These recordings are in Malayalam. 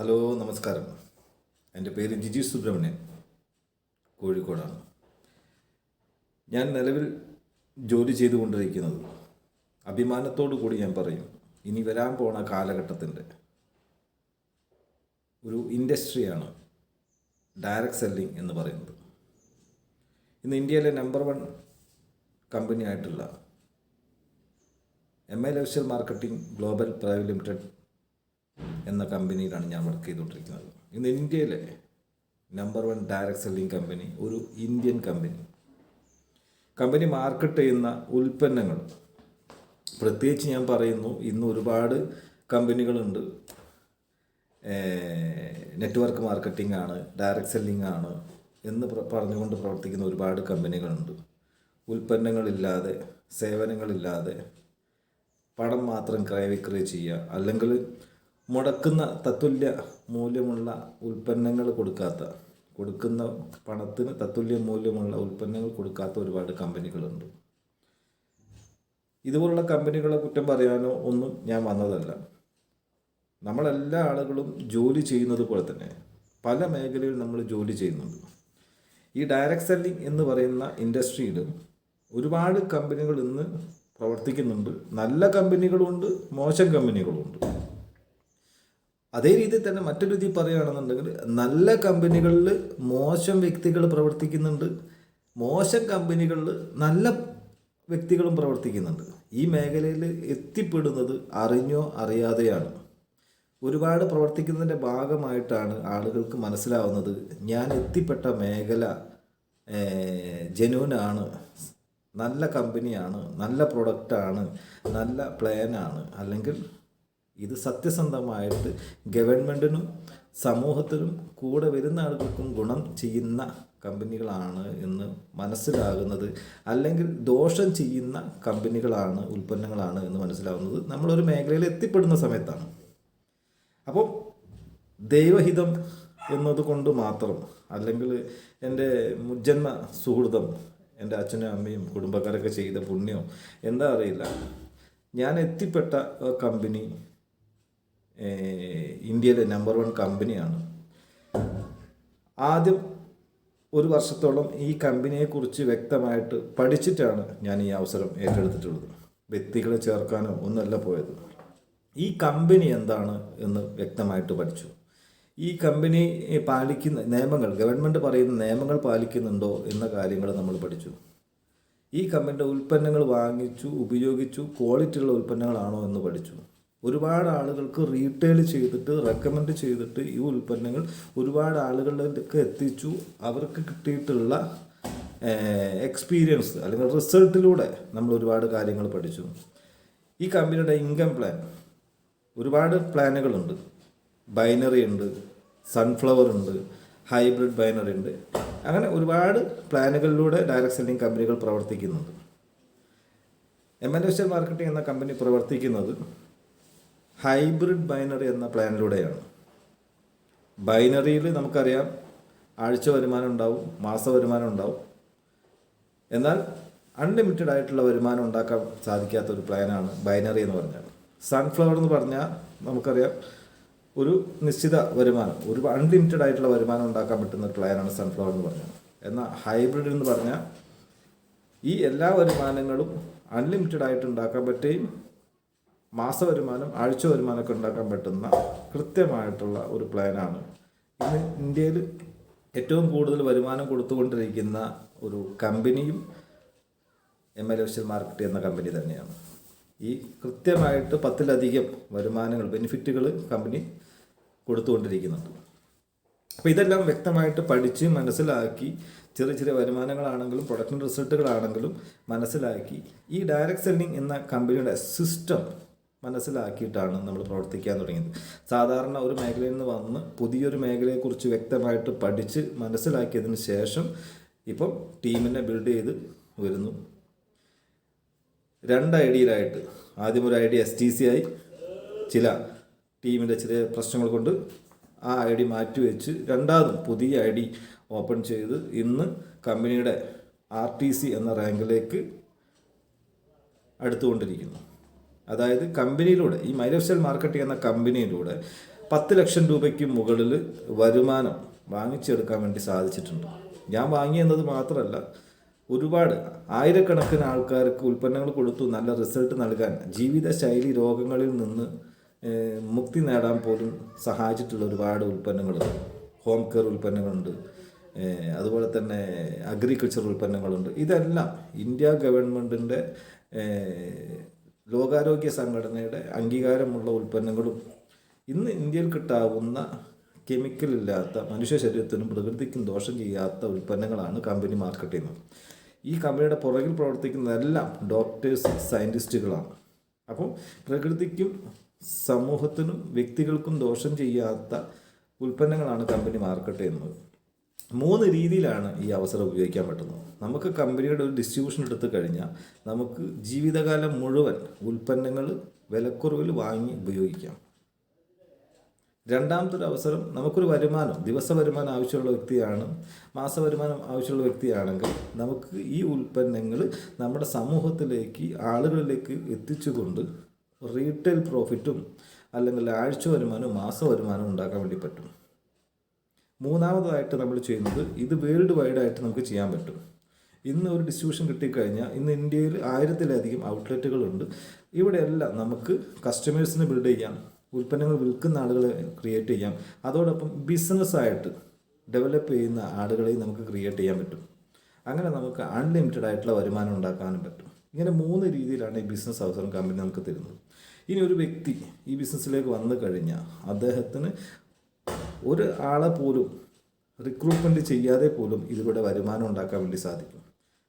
ഹലോ നമസ്കാരം. എന്റെ പേര് ജിജി സുബ്രഹ്മണ്യൻ കോഴിക്കോടാണ്. ഞാൻ നിലവിൽ ജോലി ചെയ്തുകൊണ്ടിരിക്കുന്നത് അഭിമാനത്തോടു കൂടി ഞാൻ പറയും ഇനി വരാൻ പോണ കാലഘട്ടത്തിന്റെ ഒരു ഇൻഡസ്ട്രിയാണ് ഡയറക്റ്റ് സെല്ലിംഗ് എന്ന് പറയുന്നത്. ഇന്ന് ഇന്ത്യയിലെ നമ്പർ വൺ കമ്പനിയായിട്ടുള്ള എം എ ലവിഷ്യൽ മാർക്കറ്റിംഗ് ഗ്ലോബൽ പ്രൈവറ്റ് ലിമിറ്റഡ് എന്ന കമ്പനിയിലാണ് ഞാൻ വർക്ക് ചെയ്തുകൊണ്ടിരിക്കുന്നത്. ഇന്ന് ഇന്ത്യയിലെ number one direct selling company ഒരു ഇന്ത്യൻ കമ്പനി കമ്പനി മാർക്കറ്റ് ചെയ്യുന്ന ഉൽപ്പന്നങ്ങൾ. പ്രത്യേകിച്ച് ഞാൻ പറയുന്നു ഇന്ന് ഒരുപാട് കമ്പനികളുണ്ട്. നെറ്റ്വർക്ക് മാർക്കറ്റിംഗ് ആണ് ഡയറക്ട് സെല്ലിംഗ് ആണ് എന്ന് പറഞ്ഞുകൊണ്ട് പ്രവർത്തിക്കുന്ന ഒരുപാട് കമ്പനികളുണ്ട്. ഉൽപ്പന്നങ്ങളില്ലാതെ സേവനങ്ങളില്ലാതെ പണം മാത്രം ക്രയവിക്രയം ചെയ്യുക അല്ലെങ്കിൽ മുടക്കുന്ന തത്തുല്യ മൂല്യമുള്ള ഉൽപ്പന്നങ്ങൾ കൊടുക്കാത്ത കൊടുക്കുന്ന പണത്തിന് തത്തുല്യ മൂല്യമുള്ള ഉൽപ്പന്നങ്ങൾ കൊടുക്കാത്ത ഒരുപാട് കമ്പനികളുണ്ട്. ഇതുപോലുള്ള കമ്പനികളെ കുറ്റം പറയാനോ ഒന്നും ഞാൻ വന്നതല്ല. നമ്മളെല്ലാ ആളുകളും ജോലി ചെയ്യുന്നത് പോലെ തന്നെ പല മേഖലയിൽ നമ്മൾ ജോലി ചെയ്യുന്നുണ്ട്. ഈ ഡയറക്റ്റ് സെല്ലിംഗ് എന്ന് പറയുന്ന ഇൻഡസ്ട്രിയിൽ ഒരുപാട് കമ്പനികൾ ഇന്ന് പ്രവർത്തിക്കുന്നുണ്ട്. നല്ല കമ്പനികളുണ്ട് മോശം കമ്പനികളുമുണ്ട് അതേ രീതിയിൽ തന്നെ മറ്റൊരു രീതിയിൽ പറയുകയാണെന്നുണ്ടെങ്കിൽ നല്ല കമ്പനികളിൽ മോശം വ്യക്തികൾ പ്രവർത്തിക്കുന്നുണ്ട്. മോശം കമ്പനികളിൽ നല്ല വ്യക്തികളും പ്രവർത്തിക്കുന്നുണ്ട്. ഈ മേഖലയിൽ എത്തിപ്പെടുന്നത് അറിഞ്ഞോ അറിയാതെയാണ്. ഒരുപാട് പ്രവർത്തിക്കുന്നതിന്റെ ഭാഗമായിട്ടാണ് ആളുകൾക്ക് മനസ്സിലാവുന്നത്. ഞാൻ എത്തിപ്പെട്ട മേഖല ജനുവിനാണ്. നല്ല കമ്പനിയാണ് നല്ല പ്രൊഡക്റ്റാണ് നല്ല പ്ലാനാണ്. അല്ലെങ്കിൽ ഇത് സത്യസന്ധമായിട്ട് ഗവൺമെന്റിനും സമൂഹത്തിനും കൂടെ വരുന്ന ആളുകൾക്കും ഗുണം ചെയ്യുന്ന കമ്പനികളാണ് എന്ന് മനസ്സിലാകുന്നത്. അല്ലെങ്കിൽ ദോഷം ചെയ്യുന്ന കമ്പനികളാണ് ഉൽപ്പന്നങ്ങളാണ് എന്ന് മനസ്സിലാകുന്നത്. നമ്മളൊരു മേഖലയിൽ എത്തിപ്പെടുന്ന സമയത്താണ്. അപ്പോൾ ദൈവഹിതം എന്നതുകൊണ്ട് മാത്രം അല്ലെങ്കിൽ എന്റെ മുജ്ജന്മ സുഹൃതം എന്റെ അച്ഛനും അമ്മയും കുടുംബക്കാരൊക്കെ ചെയ്ത പുണ്യം എന്താ അറിയില്ല. ഞാൻ എത്തിപ്പെട്ട കമ്പനി ഇന്ത്യയിലെ നമ്പർ വൺ കമ്പനിയാണ് ആദ്യം ഒരു വർഷത്തോളം ഈ കമ്പനിയെക്കുറിച്ച് വ്യക്തമായിട്ട് പഠിച്ചിട്ടാണ് ഞാൻ ഈ അവസരം ഏറ്റെടുത്തിട്ടുള്ളത്. വ്യക്തികളെ ചേർക്കാനോ ഒന്നല്ല പോയത്. ഈ കമ്പനി എന്താണ് എന്ന് വ്യക്തമായിട്ട് പഠിച്ചു. ഈ കമ്പനി പാലിക്കുന്ന നിയമങ്ങൾ ഗവൺമെന്റ് പറയുന്ന നിയമങ്ങൾ പാലിക്കുന്നുണ്ടോ എന്ന കാര്യങ്ങൾ നമ്മൾ പഠിച്ചു. ഈ കമ്പനിയുടെ ഉൽപ്പന്നങ്ങൾ വാങ്ങിച്ചു ഉപയോഗിച്ചു ക്വാളിറ്റി ഉള്ള ഉൽപ്പന്നങ്ങളാണോ എന്ന് പഠിച്ചു. ഒരുപാട് ആളുകൾക്ക് റീറ്റെയിൽ ചെയ്തിട്ട് റെക്കമെൻഡ് ചെയ്തിട്ട് ഈ ഉൽപ്പന്നങ്ങൾ ഒരുപാട് ആളുകളിലേക്ക് എത്തിച്ചു. അവർക്ക് കിട്ടിയിട്ടുള്ള എക്സ്പീരിയൻസ് അല്ലെങ്കിൽ റിസൾട്ടിലൂടെ നമ്മൾ ഒരുപാട് കാര്യങ്ങൾ പഠിച്ചു. ഈ കമ്പനിയുടെ ഇൻകം പ്ലാൻ ഒരുപാട് പ്ലാനുകളുണ്ട് ബൈനറി ഉണ്ട് സൺഫ്ലവർ ഉണ്ട് ഹൈബ്രിഡ് ബൈനറി ഉണ്ട്. അങ്ങനെ ഒരുപാട് പ്ലാനുകളിലൂടെ ഡയറക്ട് സെല്ലിംഗ് കമ്പനികൾ പ്രവർത്തിക്കുന്നുണ്ട്. എം എൻ എസ് മാർക്കറ്റിംഗ് എന്ന കമ്പനി പ്രവർത്തിക്കുന്നത് ഹൈബ്രിഡ് ബൈനറി എന്ന പ്ലാനിലൂടെയാണ്. ബൈനറിയിൽ നമുക്കറിയാം ആഴ്ച വരുമാനം ഉണ്ടാവും മാസ വരുമാനം ഉണ്ടാവും. എന്നാൽ അൺലിമിറ്റഡ് ആയിട്ടുള്ള വരുമാനം ഉണ്ടാക്കാൻ സാധിക്കാത്ത ഒരു പ്ലാനാണ് ബൈനറി എന്ന് പറഞ്ഞാൽ. സൺഫ്ലവർ എന്ന് പറഞ്ഞാൽ നമുക്കറിയാം ഒരു നിശ്ചിത വരുമാനം ഒരു അൺലിമിറ്റഡ് ആയിട്ടുള്ള വരുമാനം ഉണ്ടാക്കാൻ പറ്റുന്ന ഒരു പ്ലാനാണ് സൺഫ്ലവർ എന്ന് പറഞ്ഞാൽ. എന്നാൽ ഹൈബ്രിഡ് എന്ന് പറഞ്ഞാൽ ഈ എല്ലാ വരുമാനങ്ങളും അൺലിമിറ്റഡ് ആയിട്ട് ഉണ്ടാക്കാൻ പറ്റുകയും മാസ വരുമാനം ആഴ്ച വരുമാനമൊക്കെ ഉണ്ടാക്കാൻ പറ്റുന്ന കൃത്യമായിട്ടുള്ള ഒരു പ്ലാനാണ്. ഇന്ന് ഇന്ത്യയിൽ ഏറ്റവും കൂടുതൽ വരുമാനം കൊടുത്തുകൊണ്ടിരിക്കുന്ന ഒരു കമ്പനിയും എം എൽ എഫ് മാർക്കറ്റ് എന്ന കമ്പനി തന്നെയാണ്. ഈ കൃത്യമായിട്ട് പത്തിലധികം വരുമാനങ്ങൾ ബെനിഫിറ്റുകൾ കമ്പനി കൊടുത്തുകൊണ്ടിരിക്കുന്നുണ്ട്. അപ്പോൾ ഇതെല്ലാം വ്യക്തമായിട്ട് പഠിച്ച് മനസ്സിലാക്കി ചെറിയ ചെറിയ വരുമാനങ്ങളാണെങ്കിലും പ്രൊഡക്ഷൻ റിസൾട്ടുകളാണെങ്കിലും മനസ്സിലാക്കി ഈ ഡയറക്റ്റ് സെല്ലിംഗ് എന്ന കമ്പനിയുടെ സിസ്റ്റം മനസ്സിലാക്കിയിട്ടാണ് നമ്മൾ പ്രവർത്തിക്കാൻ തുടങ്ങിയത്. സാധാരണ ഒരു മേഖലയിൽ നിന്ന് വന്ന് പുതിയൊരു മേഖലയെക്കുറിച്ച് വ്യക്തമായിട്ട് പഠിച്ച് മനസ്സിലാക്കിയതിന് ശേഷം ഇപ്പം ടീമിനെ ബിൽഡ് ചെയ്ത് വരുന്നു. രണ്ട് ഐഡിയയിലായിട്ട്. ആദ്യം ഒരു ഐഡിയ എസ് ടി സി ആയി. ചില ടീമിന്റെ ചില പ്രശ്നങ്ങൾ കൊണ്ട് ആ ഐ ഡി മാറ്റിവെച്ച് രണ്ടാമതും പുതിയ ഐ ഡി ഓപ്പൺ ചെയ്ത് ഇന്ന് കമ്പനിയുടെ ആർ ടി സി എന്ന റാങ്കിലേക്ക് അടുത്തുകൊണ്ടിരിക്കുന്നു. അതായത് കമ്പനിയിലൂടെ ഈ മൈലഫ്സ്റ്റൈൽ മാർക്കറ്റിംഗ് എന്ന കമ്പനിയിലൂടെ പത്ത് ലക്ഷം രൂപയ്ക്ക് മുകളിൽ വരുമാനം വാങ്ങിച്ചെടുക്കാൻ വേണ്ടി സാധിച്ചിട്ടുണ്ട്. ഞാൻ വാങ്ങിയെന്നത് മാത്രമല്ല ഒരുപാട് ആയിരക്കണക്കിന് ആൾക്കാർക്ക് ഉൽപ്പന്നങ്ങൾ കൊടുത്തു നല്ല റിസൾട്ട് നൽകാൻ ജീവിതശൈലി രോഗങ്ങളിൽ നിന്ന് മുക്തി നേടാൻ പോലും സഹായിച്ചിട്ടുള്ള ഒരുപാട് ഉൽപ്പന്നങ്ങളുണ്ട്. ഹോം കെയർ ഉൽപ്പന്നങ്ങളുണ്ട് അതുപോലെ തന്നെ അഗ്രികൾച്ചർ ഉൽപ്പന്നങ്ങളുണ്ട്. ഇതെല്ലാം ഇന്ത്യ ഗവൺമെന്റിന്റെ ലോകാരോഗ്യ സംഘടനയുടെ അംഗീകാരമുള്ള ഉൽപ്പന്നങ്ങളും ഇന്ന് ഇന്ത്യയിൽ കിട്ടാവുന്ന കെമിക്കൽ ഇല്ലാത്ത മനുഷ്യ ശരീരത്തിനും പ്രകൃതിക്കും ദോഷം ചെയ്യാത്ത ഉൽപ്പന്നങ്ങളാണ് കമ്പനി മാർക്കറ്റ് ചെയ്യുന്നത്. ഈ കമ്പനിയുടെ പുറകിൽ പ്രവർത്തിക്കുന്നതെല്ലാം ഡോക്ടേഴ്സ് സയന്റിസ്റ്റുകളാണ് അപ്പോൾ പ്രകൃതിക്കും സമൂഹത്തിനും വ്യക്തികൾക്കും ദോഷം ചെയ്യാത്ത ഉൽപ്പന്നങ്ങളാണ് കമ്പനി മാർക്കറ്റ് ചെയ്യുന്നത്. മൂന്ന് രീതിയിലാണ് ഈ അവസരം ഉപയോഗിക്കാൻ പറ്റുന്നത്. നമുക്ക് കമ്പനിയുടെ ഒരു ഡിസ്ട്രിബ്യൂഷൻ എടുത്തു കഴിഞ്ഞാൽ നമുക്ക് ജീവിതകാലം മുഴുവൻ ഉൽപ്പന്നങ്ങൾ വിലക്കുറവിൽ വാങ്ങി ഉപയോഗിക്കാം. രണ്ടാമത്തെ ഒരു അവസരം നമുക്കൊരു വരുമാനം ദിവസ വരുമാനം ആവശ്യമുള്ള വ്യക്തിയാണ് മാസ വരുമാനം ആവശ്യമുള്ള വ്യക്തിയാണെങ്കിൽ നമുക്ക് ഈ ഉൽപ്പന്നങ്ങൾ നമ്മുടെ സമൂഹത്തിലേക്ക് ആളുകളിലേക്ക് എത്തിച്ചുകൊണ്ട് റീറ്റെയിൽ പ്രോഫിറ്റും അല്ലെങ്കിൽ ആഴ്ച വരുമാനവും മാസ വരുമാനവും ഉണ്ടാക്കാൻ വേണ്ടി പറ്റും. മൂന്നാമതായിട്ട് നമ്മൾ ചെയ്യുന്നത് ഇത് വേൾഡ് വൈഡ് ആയിട്ട് നമുക്ക് ചെയ്യാൻ പറ്റും. ഇന്ന് ഒരു ഡിസ്ട്രിബ്യൂഷൻ കിട്ടിക്കഴിഞ്ഞാൽ ഇന്ന് ഇന്ത്യയിൽ ആയിരത്തിലധികം ഔട്ട്ലെറ്റുകളുണ്ട് ഇവിടെയെല്ലാം നമുക്ക് കസ്റ്റമേഴ്സിനെ ബിൽഡ് ചെയ്യാം ഉൽപ്പന്നങ്ങൾ വിൽക്കുന്ന ആളുകളെ ക്രിയേറ്റ് ചെയ്യാം. അതോടൊപ്പം ബിസിനസ്സായിട്ട് ഡെവലപ്പ് ചെയ്യുന്ന ആളുകളെയും നമുക്ക് ക്രിയേറ്റ് ചെയ്യാൻ പറ്റും. അങ്ങനെ നമുക്ക് അൺലിമിറ്റഡ് ആയിട്ടുള്ള വരുമാനം ഉണ്ടാക്കാനും പറ്റും. ഇങ്ങനെ മൂന്ന് രീതിയിലാണ് ഈ ബിസിനസ് അവസരം കമ്പനി നമുക്ക് തരുന്നത്. ഇനി ഒരു വ്യക്തി ഈ ബിസിനസ്സിലേക്ക് വന്നു കഴിഞ്ഞാൽ അദ്ദേഹത്തിന് ഒരു ആളെ പോലും റിക്രൂട്ട്മെന്റ് ചെയ്യാതെ പോലും ഇതിലൂടെ വരുമാനം ഉണ്ടാക്കാൻ വേണ്ടി സാധിക്കും.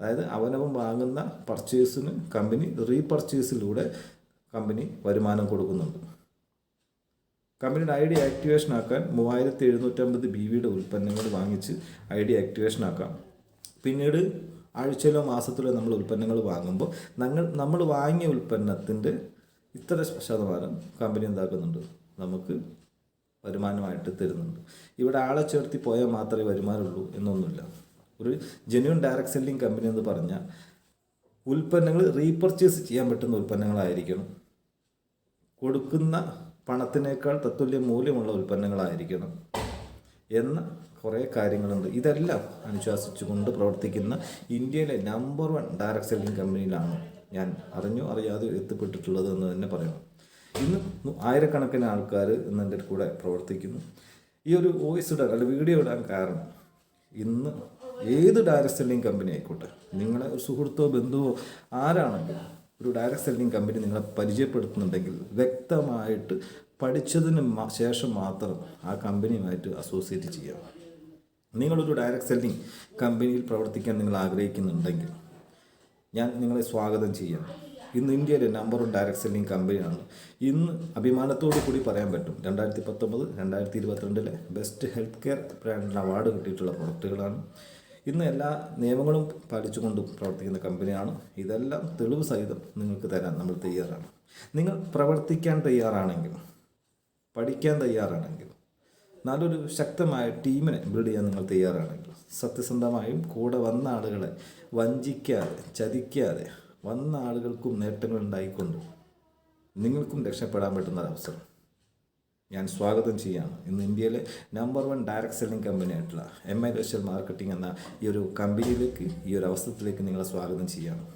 അതായത് അവനവൻ വാങ്ങുന്ന പർച്ചേസിന് കമ്പനി റീപർച്ചേസിലൂടെ കമ്പനി വരുമാനം കൊടുക്കുന്നുണ്ട്. കമ്പനിയുടെ ഐ ഡി ആക്ടിവേഷൻ ആക്കാൻ മൂവായിരത്തി എഴുന്നൂറ്റമ്പത് ബി വിയുടെ ഉൽപ്പന്നങ്ങൾ വാങ്ങിച്ച് ഐ ഡി ആക്ടിവേഷൻ ആക്കാം. പിന്നീട് ആഴ്ചയിലോ മാസത്തിലോ നമ്മൾ ഉൽപ്പന്നങ്ങൾ വാങ്ങുമ്പോൾ ഞങ്ങൾ നമ്മൾ വാങ്ങിയ ഉൽപ്പന്നത്തിന്റെ ഇത്ര ശതമാനം കമ്പനി എന്താക്കുന്നുണ്ട്? നമുക്ക് വരുമാനമായിട്ട് തരുന്നുണ്ട്. ഇവിടെ ആളെ ചേർത്തി പോയാൽ മാത്രമേ വരുമാനമുള്ളൂ എന്നൊന്നുമില്ല. ഒരു ജെന്യുൻ ഡയറക്ട് സെല്ലിംഗ് കമ്പനി എന്ന് പറഞ്ഞാൽ ഉൽപ്പന്നങ്ങൾ റീപർച്ചേസ് ചെയ്യാൻ പറ്റുന്ന ഉൽപ്പന്നങ്ങളായിരിക്കണം. കൊടുക്കുന്ന പണത്തിനേക്കാൾ തത്തുല്യ മൂല്യമുള്ള ഉൽപ്പന്നങ്ങളായിരിക്കണം എന്ന കുറേ കാര്യങ്ങളുണ്ട്. ഇതെല്ലാം അനുശാസിച്ചുകൊണ്ട് പ്രവർത്തിക്കുന്ന ഇന്ത്യയിലെ നമ്പർ വൺ ഡയറക്ട് സെല്ലിംഗ് കമ്പനിയിലാണ് ഞാൻ അറിഞ്ഞോ അറിയാതെ എത്തിപ്പെട്ടിട്ടുള്ളത് എന്ന് തന്നെ പറയണം. ഇന്ന് ആയിരക്കണക്കിന് ആൾക്കാർ ഇന്ന് എന്റെ കൂടെ പ്രവർത്തിക്കുന്നു. ഈ ഒരു വോയിസ് ഇടാൻ അല്ലെങ്കിൽ വീഡിയോ ഇടാൻ കാരണം ഇന്ന് ഏത് ഡയറക്റ്റ് സെല്ലിംഗ് കമ്പനി ആയിക്കോട്ടെ നിങ്ങളെ ഒരു സുഹൃത്തോ ബന്ധുവോ ആരാണെങ്കിലും ഒരു ഡയറക്റ്റ് സെല്ലിംഗ് കമ്പനി നിങ്ങളെ പരിചയപ്പെടുത്തുന്നുണ്ടെങ്കിൽ വ്യക്തമായിട്ട് പഠിച്ചതിന് ശേഷം മാത്രം ആ കമ്പനിയുമായിട്ട് അസോസിയേറ്റ് ചെയ്യാം. നിങ്ങളൊരു ഡയറക്റ്റ് സെല്ലിംഗ് കമ്പനിയിൽ പ്രവർത്തിക്കാൻ നിങ്ങൾ ആഗ്രഹിക്കുന്നുണ്ടെങ്കിൽ ഞാൻ നിങ്ങളെ സ്വാഗതം ചെയ്യാം. ഇന്ന് ഇന്ത്യയിലെ നമ്പർ വൺ ഡയറക്ട് സെല്ലിംഗ് കമ്പനിയാണ് ഇന്ന് അഭിമാനത്തോടു കൂടി പറയാൻ പറ്റും രണ്ടായിരത്തി പത്തൊമ്പത് രണ്ടായിരത്തി ഇരുപത്തിരണ്ടിലെ ബെസ്റ്റ് ഹെൽത്ത് കെയർ ബ്രാൻഡിന് അവാർഡ് കിട്ടിയിട്ടുള്ള പ്രൊഡക്റ്റുകളാണ്. ഇന്ന് എല്ലാ നിയമങ്ങളും പാലിച്ചുകൊണ്ടും പ്രവർത്തിക്കുന്ന കമ്പനിയാണ് ഇതെല്ലാം തെളിവ് സഹിതം നിങ്ങൾക്ക് തരാൻ നമ്മൾ തയ്യാറാണ്. നിങ്ങൾ പ്രവർത്തിക്കാൻ തയ്യാറാണെങ്കിൽ പഠിക്കാൻ തയ്യാറാണെങ്കിൽ നല്ലൊരു ശക്തമായ ടീമിനെ ബിൽഡ് ചെയ്യാൻ നിങ്ങൾ തയ്യാറാണെങ്കിൽ സത്യസന്ധമായും കൂടെ വന്ന ആളുകളെ വഞ്ചിക്കാതെ ചതിക്കാതെ വന്ന ആളുകൾക്കും നേട്ടങ്ങൾ ഉണ്ടായിക്കൊണ്ട് നിങ്ങൾക്കും രക്ഷപ്പെടാൻ പറ്റുന്ന ഒരു അവസരം. ഞാൻ സ്വാഗതം ചെയ്യാണ്. ഇന്ന് ഇന്ത്യയിലെ നമ്പർ വൺ ഡയറക്റ്റ് സെല്ലിംഗ് കമ്പനിയായിട്ടുള്ള എം ഐ വെസ്റ്റൽ മാർക്കറ്റിംഗ് എന്ന ഈ ഒരു കമ്പനിയിലേക്ക് ഈ ഒരു അവസരത്തിലേക്ക് നിങ്ങളെ സ്വാഗതം ചെയ്യാണ്.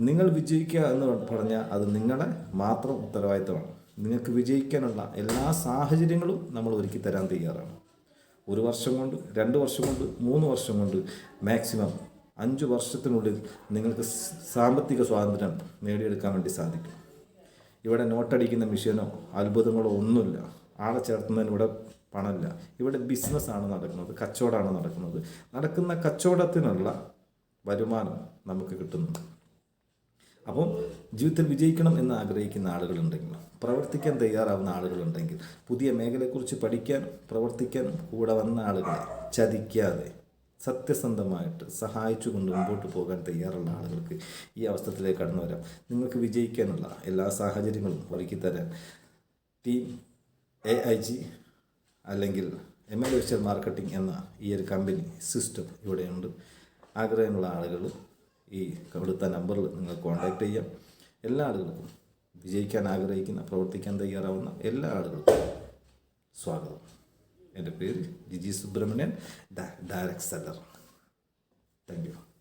നിങ്ങൾ വിജയിക്കുക എന്ന് പറഞ്ഞാൽ അത് നിങ്ങളുടെ മാത്രം ഉത്തരവാദിത്തമാണ്. നിങ്ങൾക്ക് വിജയിക്കാനുള്ള എല്ലാ സാഹചര്യങ്ങളും നമ്മൾ ഒരുക്കി തരാൻ തയ്യാറാണ്. ഒരു വർഷം കൊണ്ട് രണ്ട് വർഷം കൊണ്ട് മൂന്ന് വർഷം കൊണ്ട് മാക്സിമം അഞ്ച് വർഷത്തിനുള്ളിൽ നിങ്ങൾക്ക് സാമ്പത്തിക സ്വാതന്ത്ര്യം നേടിയെടുക്കാൻ വേണ്ടി സാധിക്കും. ഇവിടെ നോട്ടടിക്കുന്ന മിഷീനോ അത്ഭുതങ്ങളോ ഒന്നുമില്ല. ആളെ ചേർത്തുന്നതിന് ഇവിടെ പണമില്ല. ഇവിടെ ബിസിനസ്സാണ് നടക്കുന്നത് കച്ചവടമാണ് നടക്കുന്നത്. നടക്കുന്ന കച്ചവടത്തിനുള്ള വരുമാനം നമുക്ക് കിട്ടുന്നുണ്ട്. അപ്പം ജീവിതത്തിൽ വിജയിക്കണം എന്ന് ആഗ്രഹിക്കുന്ന ആളുകളുണ്ടെങ്കിൽ പ്രവർത്തിക്കാൻ തയ്യാറാവുന്ന ആളുകളുണ്ടെങ്കിൽ പുതിയ മേഖലയെക്കുറിച്ച് പഠിക്കാൻ പ്രവർത്തിക്കാൻ കൂടെ വന്ന ആളുകളെ ചതിക്കാതെ സത്യസന്ധമായിട്ട് സഹായിച്ചുകൊണ്ട് മുമ്പോട്ട് പോകാൻ തയ്യാറുള്ള ആളുകൾക്ക് ഈ അവസരത്തിലേക്ക് കടന്നു വരാം. നിങ്ങൾക്ക് വിജയിക്കാനുള്ള എല്ലാ സാഹചര്യങ്ങളും ഒരുക്കി തരാൻ ടീം എ ഐ ജി അല്ലെങ്കിൽ എം എൽ വെസ്റ്റൽ മാർക്കറ്റിംഗ് എന്ന ഈ ഒരു കമ്പനി സിസ്റ്റം ഇവിടെയുണ്ട്. ആഗ്രഹമുള്ള ആളുകൾ ഈ കൊടുത്ത നമ്പറിൽ നിങ്ങൾ കോൺടാക്റ്റ് ചെയ്യാം. എല്ലാ ആളുകൾക്കും വിജയിക്കാൻ ആഗ്രഹിക്കുന്ന പ്രവർത്തിക്കാൻ തയ്യാറാവുന്ന എല്ലാ ആളുകൾക്കും സ്വാഗതം. എന്റെ പേര് Jiji Subrahmanyan direct seller. Thank you.